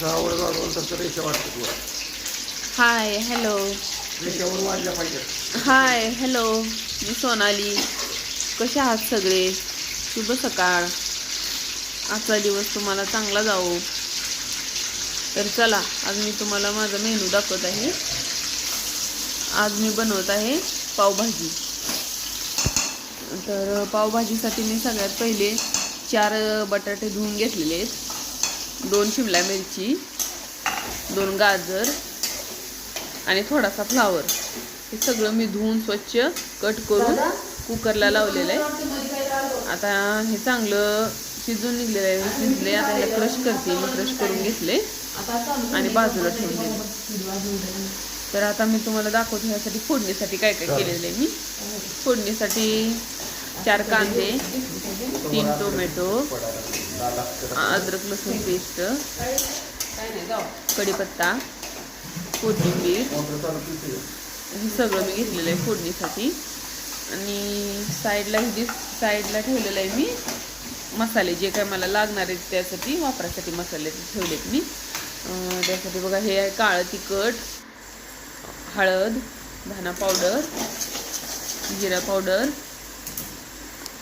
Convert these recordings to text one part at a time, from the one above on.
तसं रेषा वाटतं तुला हाय हॅलो. रेषावर वाढल्या पाहिजे हाय हॅलो. मी सोनाली. कसे आहात सगळे? शुभ सकाळ. आजचा दिवस तुम्हाला चांगला जाओ तर चला आज मी तुम्हाला माझा मेनू दाखवत आहे. आज मी बनवत आहे पावभाजी. तर पावभाजीसाठी मी सगळ्यात पहिले चार बटाटे धुवून घेतलेले आहेत. दोन शिमला मिरची दोन गाजर आणि थोडासा फ्लावर. हे सगळं मी धुवून स्वच्छ कट करून कुकरला लावलेलं आहे. आता हे चांगलं शिजून निघलेलं आहे. शिजले आता ह्याला क्रश करते. मी क्रश करून घेतले. आणि बाजूला ठेवून दिले तर आता मी तुम्हाला दाखवते ह्यासाठी फोडणीसाठी काय काय केलेलं आहे मी. फोडणीसाठी चार कांदे तीन टोमॅटो अद्रक लसूण पेस्ट कढीपत्ता कोथिंबीर. हे सगळं मी घेतलेलं आहे फोडणीसाठी. आणि साईडला ही साईडला ठेवलेलं आहे मी मसाले. जे काय मला लागणार आहेत त्यासाठी वापरासाठी मसाले ठेवलेत मी. त्यासाठी बघा हे आहे काळं तिखट हळद धाना पावडर जिरा पावडर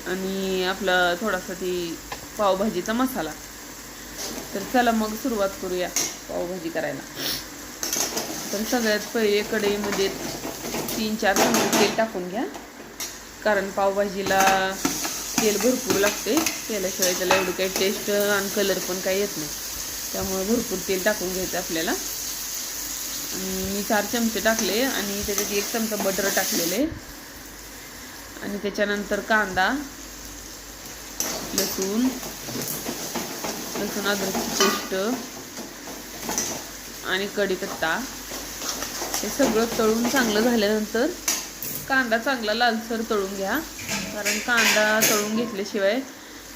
आणि आपला थोडासा ती पावभाजीचा मसाला. तर चला मग सुरुवात करूया पावभाजी करायला. तर सगळ्यात पहिले कढईमध्ये तीन चार चमचे तेल टाकून घ्या. कारण पावभाजीला तेल भरपूर लागते. तेलाशिवाय त्याला एवढं काही टेस्ट आणि कलर पण काही येत नाही. त्यामुळे भरपूर तेल टाकून घ्यायचं आपल्याला. आणि मी चार चमचे टाकले आणि त्याच्यात एक चमचा बटर टाकलेले. आणि त्याच्यानंतर कांदा लसूण लसूण अद्रकची पेस्ट आणि कढीपत्ता. हे सगळं तळून चांगलं झाल्यानंतर कांदा चांगला लालसर तळून घ्या. कारण कांदा तळून घेतल्याशिवाय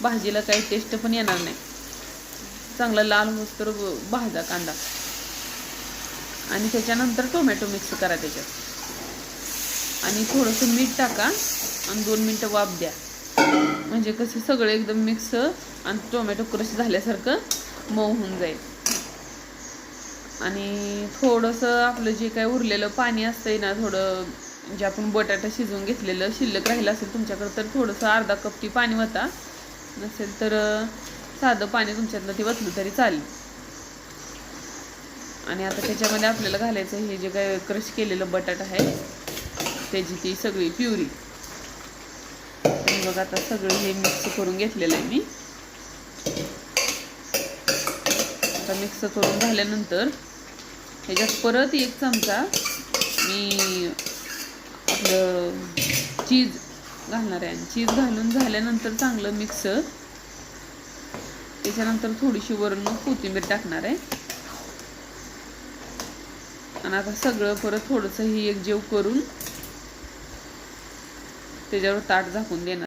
भाजीला काही टेस्ट पण येणार नाही. चांगला लाल होस तर भाजा कांदा. आणि त्याच्यानंतर टोमॅटो मिक्स करा त्याच्यात. आणि थोडंसं मीठ टाका आणि दोन मिनटं वाफ द्या. म्हणजे कसं सगळं एकदम मिक्स आणि टोमॅटो क्रश झाल्यासारखं मऊ होऊन जाईल. आणि थोडंसं आपलं जे काय उरलेलं पाणी असतंय ना थोडं जे आपण बटाटा शिजवून घेतलेलं शिल्लक राहिलं असेल तुमच्याकडं तर थोडंसं अर्धा कप ती पाणी होता नसेल तर साधं पाणी तुमच्यातलं ती वतलं तरी चालेल. आणि आता त्याच्यामध्ये आपल्याला घालायचं हे जे काय क्रश केलेलं बटाटा आहे त्याची ती सगळी प्युरी. बघा आता सगळं हे मिक्स करून घेतलेलं आहे मी. आता मिक्स करून झाल्यानंतर ह्याच्यात परत एक चमचा मी आपलं चीज घालणार आहे. आणि चीज घालून झाल्यानंतर चांगलं मिक्स त्याच्यानंतर थोडीशी वरून मग कोथिंबीर टाकणार आहे. आणि आता सगळं परत थोडंसं ही एक जेव करून त्याच्यावर ताट झाकून देणार